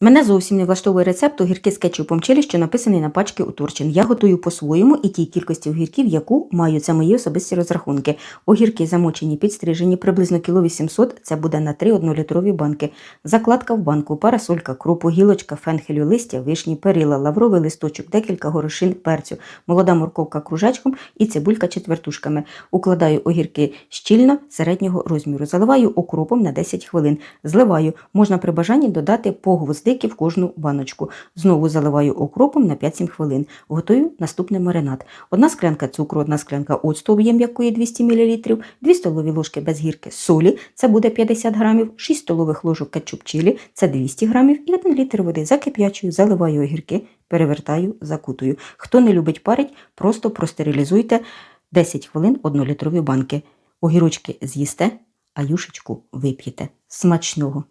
Мене зовсім не влаштовує рецепт огірки з кетчупом чилі, що написаний на пачки у Турчин. Я готую по-своєму і тій кількості огірків, яку маю. Це мої особисті розрахунки. Огірки замочені, підстрижені, приблизно кіло 800, це буде на 3 однолітрові банки. Закладка в банку, парасолька, кропу, гілочка, фенхелю, листя, вишні, перила, лавровий листочок, декілька горошин, перцю, молода морковка кружечком і цибулька четвертушками. Укладаю огірки щільно середнього розміру. Заливаю окропом на 10 хвилин. Зливаю. Можна при бажанні додати по гвоздики в кожну баночку. Знову заливаю окропом на 5-7 хвилин. Готую наступний маринад. Одна склянка цукру, одна склянка оцту, об'єм якої 200 мл, 2 столові ложки без гірки солі, це буде 50 грамів, 6 столових ложок кетчуп чилі, це 200 грамів і 1 літр води. Закип'ячую, заливаю огірки, перевертаю, закутую. Хто не любить парить, просто простерилізуйте 10 хвилин 1-літрові банки. Огірочки з'їсте, а юшечку вип'єте. Смачного!